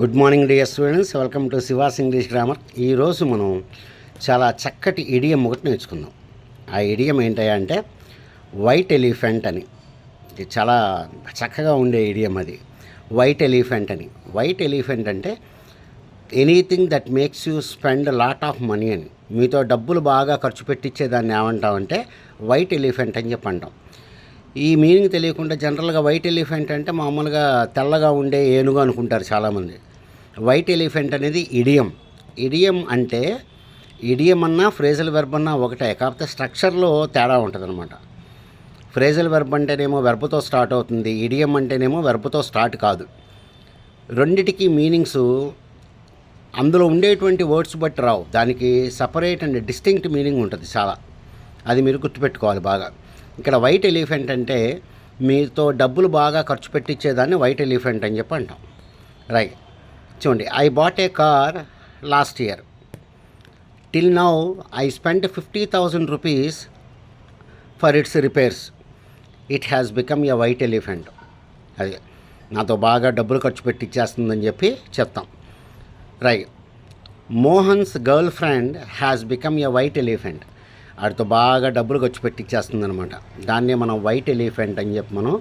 Good morning dear students welcome to Shiva's English grammar ఈరోజు మనం చాలా చక్కటి ఇడియం ఒకటి నేర్చుకుందాం. ఆ ఇడియం ఏంటంటే వైట్ ఎలిఫెంట్ అని. ఇది చాలా చక్కగా ఉండే ఇడియం అది. వైట్ ఎలిఫెంట్ అని. వైట్ ఎలిఫెంట్ అంటే anything that makes you spend lot of money అని. మీతో డబ్బులు బాగా ఖర్చు పెట్టించేదాన్ని ఏమంటామంటే వైట్ ఎలిఫెంట్ అని చెప్పి అంటాం ఈ మీనింగ్ తెలియకుండా జనరల్గా వైట్ ఎలిఫెంట్ అంటే మామూలుగా తెల్లగా ఉండే ఏనుగు అనుకుంటారు చాలామంది. వైట్ ఎలిఫెంట్ అనేది ఇడియం. ఇడియం అంటే ఇడియం అన్నా ఫ్రేజల్ వెర్బ్ అన్నా ఒకటే కాకపోతే స్ట్రక్చర్లో తేడా ఉంటుంది అనమాట ఫ్రేజల్ వెర్బ్ అంటేనేమో వెర్బ్తో స్టార్ట్ అవుతుంది ఇడియం అంటేనేమో వెర్బ్తో స్టార్ట్ కాదు. రెండిటికి మీనింగ్స్ అందులో ఉండేటువంటి వర్డ్స్ బట్టి రావు. దానికి సపరేట్ అండ్ డిస్టింక్ట్ మీనింగ్ ఉంటుంది చాలా. అది మీరు గుర్తుపెట్టుకోవాలి బాగా. ఇక్కడ వైట్ ఎలిఫెంట్ అంటే మీతో డబ్బులు బాగా ఖర్చు పెట్టించేదాన్ని వైట్ ఎలిఫెంట్ అని చెప్పి అంటాం. రైట్ చూడండి I bought a car last year till now I spend fifty thousand rupees for its repairs it has become a white elephant అది నాతో బాగా డబ్బులు ఖర్చు పెట్టిచ్చేస్తుందని చెప్పి చెప్తాం. Right Mohan's girl friend has become a white elephant వాటితో బాగా డబ్బులు ఖర్చు పెట్టిచ్చేస్తుంది అనమాట దాన్నే మనం వైట్ ఎలిఫెంట్ అని చెప్పి మనం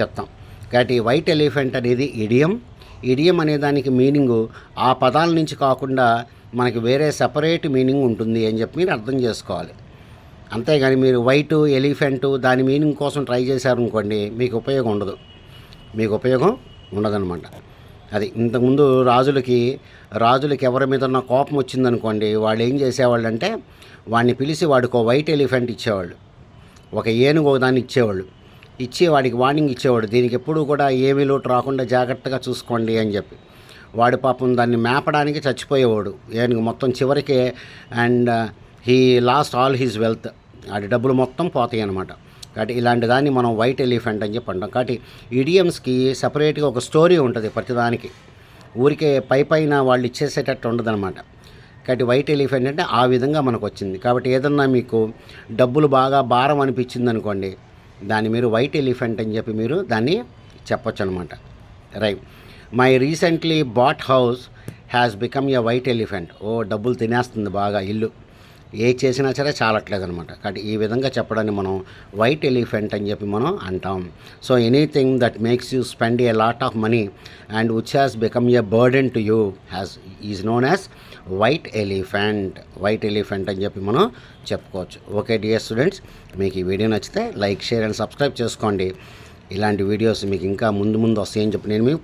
చెప్తాం. కాబట్టి వైట్ ఎలిఫెంట్ అనేది ఇడియం. ఇడియం అనే దానికి మీనింగు ఆ పదాల నుంచి కాకుండా మనకి వేరే సపరేట్ మీనింగ్ ఉంటుంది అని చెప్పి మీరు అర్థం చేసుకోవాలి. అంతేగాని మీరు వైట్ ఎలిఫెంట్ దాని మీనింగ్ కోసం ట్రై చేశారనుకోండి మీకు ఉపయోగం ఉండదు. మీకు ఉపయోగం ఉండదన్నమాట. అది ఇంతకుముందు రాజులకి రాజులకి ఎవరి మీద ఉన్న కోపం వచ్చిందనుకోండి వాళ్ళు ఏం చేసేవాళ్ళు అంటే వాడిని పిలిచి వాడికి ఒక వైట్ ఎలిఫెంట్ ఇచ్చేవాళ్ళు. ఒక ఏనుగు దాన్ని ఇచ్చేవాళ్ళు. ఇచ్చి వాడికి వార్నింగ్ ఇచ్చేవాడు. దీనికి ఎప్పుడూ కూడా ఏమీ లోటు రాకుండా జాగ్రత్తగా చూసుకోండి అని చెప్పి. వాడు పాపం దాన్ని మేపడానికి చచ్చిపోయేవాడు. ఏనుగు మొత్తం చివరికి and he lost all his wealth. వాడి డబ్బులు మొత్తం పోతాయి అన్నమాట కాబట్టి ఇలాంటి దాన్ని మనం వైట్ ఎలిఫెంట్ అని చెప్పి అంటాం. కాబట్టి ఇడియమ్స్కి సపరేట్గా ఒక స్టోరీ ఉంటుంది ప్రతిదానికి. ఊరికే పై పైన వాళ్ళు ఇచ్చేసేటట్టు ఉండదన్నమాట. కాబట్టి వైట్ ఎలిఫెంట్ అంటే ఆ విధంగా మనకు వచ్చింది. కాబట్టి ఏదన్నా మీకు డబ్బులు బాగా భారం అనిపించింది అనుకోండి దాన్ని మీరు వైట్ ఎలిఫెంట్ అని చెప్పి మీరు దాన్ని చెప్పొచ్చు అనమాట right. My recently bought house has become a white elephant. ఓ డబ్బులు తినేస్తుంది బాగా ఇల్లు. ఏ చేసినా సరే చాలట్లేదు అనమాట కాబట్టి ఈ విధంగా చెప్పడాన్ని మనం వైట్ ఎలిఫెంట్ అని చెప్పి మనం అంటాం. So anything that makes you spend a lot of money and which has become a burden to you has is known as white elephant white elephant అని చెప్పి మనం చెప్పుకోవచ్చు. ఓకే డియర్ స్టూడెంట్స్ మీకు ఈ వీడియో నచ్చితే లైక్ షేర్ అండ్ సబ్స్క్రైబ్ చేసుకోండి. ఇలాంటి videos మీకు ఇంకా ముందు ముందు వస్తాయని చెప్పి నేను మీకు